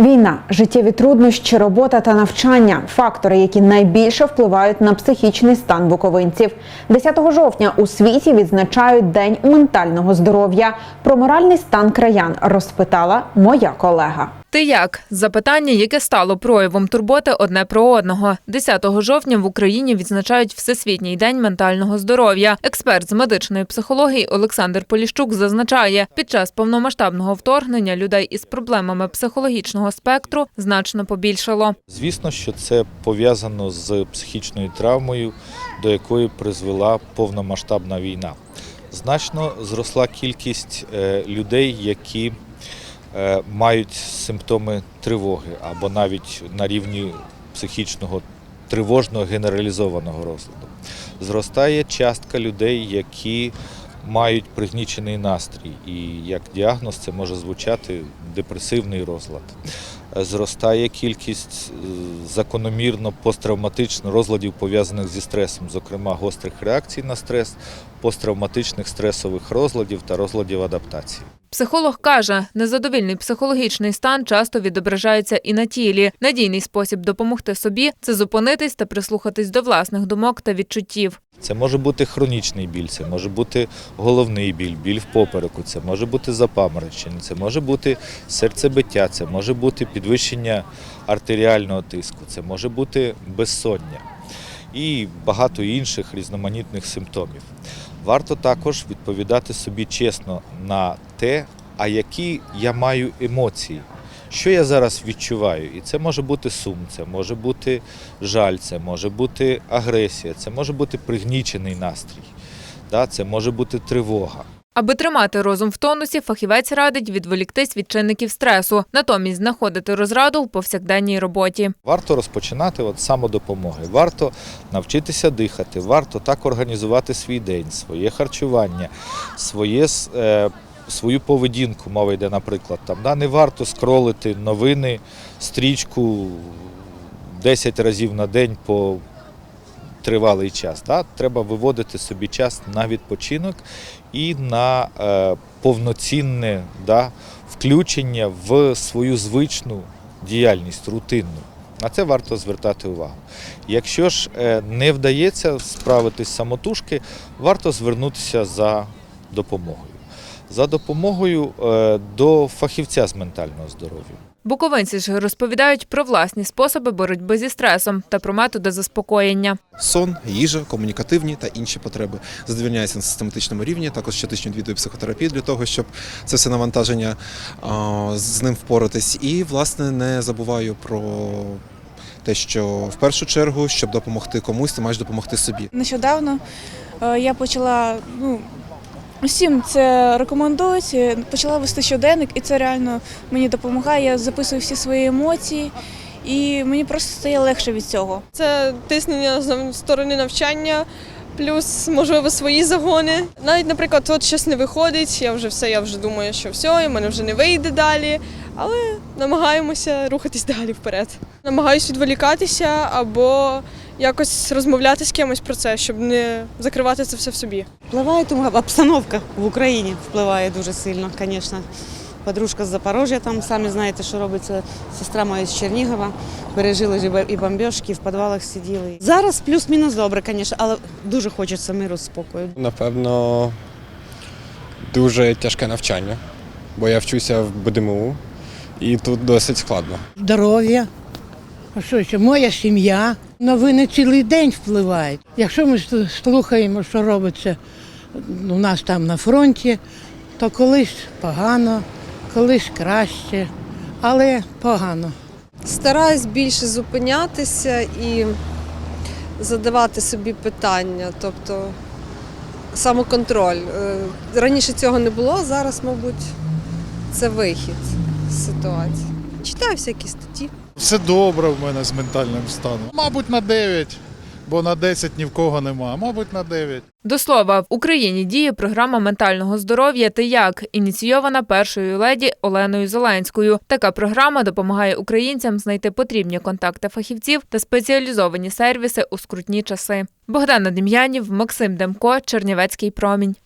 Війна, життєві труднощі, робота та навчання фактори, які найбільше впливають на психічний стан буковинців. 10 жовтня у світі відзначають День ментального здоров'я. Про моральний стан краян розпитала моя колега. Ти як? Запитання, яке стало проявом турботи одне про одного. 10 жовтня в Україні відзначають Всесвітній день ментального здоров'я. Експерт з медичної психології Олександр Поліщук зазначає, під час повномасштабного вторгнення людей із проблемами психологічного спектру значно побільшало. Звісно, що це пов'язано з психічною травмою, до якої призвела повномасштабна війна. Значно зросла кількість е, людей, які мають симптоми тривоги або навіть на рівні психічного тривожного генералізованого розладу. Зростає частка людей, які мають пригнічений настрій, і як діагноз це може звучати депресивний розлад. Е, Зростає кількість е, закономірно посттравматичних розладів, пов'язаних зі стресом, зокрема гострих реакцій на стрес, посттравматичних стресових розладів та розладів адаптації. Психолог каже, незадовільний психологічний стан часто відображається і на тілі. Надійний спосіб допомогти собі це зупинитись та прислухатись до власних думок та відчуттів. Це може бути хронічний біль, це може бути головний біль, біль в попереку, це може бути запаморочення, це може бути серцебиття, це може бути підвищення артеріального тиску, це може бути безсоння і багато інших різноманітних симптомів. Варто також відповідати собі чесно на те, а які я маю емоції. Що я зараз відчуваю? І це може бути сум, це може бути жаль, це може бути агресія, це може бути пригнічений настрій, це може бути тривога. Аби тримати розум в тонусі, фахівець радить відволіктись від чинників стресу, натомість знаходити розраду в повсякденній роботі. Варто розпочинати з самодопомоги, варто навчитися дихати, варто так організувати свій день, своє харчування, своє, е, свою поведінку. Мова йде, наприклад, там да, не варто скролити новини, стрічку 10 разів на день по тривалий час. Да? Треба виводити собі час на відпочинок і на е, повноцінне да, включення в свою звичну діяльність, рутинну. На це варто звертати увагу. Якщо ж е, не вдається справитись самотужки, варто звернутися за допомогою. За допомогою е, до фахівця з ментального здоров'я. Буковинці ж розповідають про власні способи боротьби зі стресом та про методи заспокоєння. Сон, їжа, комунікативні та інші потреби задовільняються на систематичному рівні. Також щотижня відвідую психотерапію для того, щоб це все навантаження з ним впоратись. І власне не забуваю про те, що в першу чергу, щоб допомогти комусь, ти маєш допомогти собі. Нещодавно е, я почала ну, усім це рекомендують. Почала вести щоденник, і це реально мені допомагає. Я записую всі свої емоції, і мені просто стає легше від цього. Це тиснення з сторони навчання, плюс, можливо, свої загони. Навіть, наприклад, от щось не виходить, я вже все, я вже думаю, що все, і мене вже не вийде далі. Але намагаємося рухатись далі вперед. Намагаюсь відволікатися або якось розмовляти з кимось про це, щоб не закривати це все в собі. Впливає тому обстановка в Україні впливає дуже сильно, звісно. Подружка з Запорожжя, там самі знаєте, що робиться. Сестра моя з Чернігова. Пережили ж і бо- і в підвалах сиділи. Зараз плюс-мінус добре, звісно, але дуже хочеться миру, спокою. Напевно, дуже тяжке навчання, бо я вчуся в БДМУ і тут досить складно. здоров'я. А що ще? Моя сім'я. Новини цілий день впливають. Якщо ми слухаємо, що робиться у нас там на фронті, то колись погано, колись краще, але погано. Стараюсь більше зупинятися і задавати собі питання, тобто самоконтроль. Е, Раніше цього не було, зараз, мабуть, це вихід з ситуації. Читаю всякі статті. Все добре в мене з ментальним станом. Мабуть, на 9, бо на 10 ні в кого нема. Мабуть, на 9. До слова, в Україні діє програма ментального здоров'я «Ти як», ініційована першою леді Оленою Зеленською. Така програма допомагає українцям знайти потрібні контакти фахівців та спеціалізовані сервіси у скрутні часи. Богдана Дем'янів, Максим Демко, Чернівецький промінь.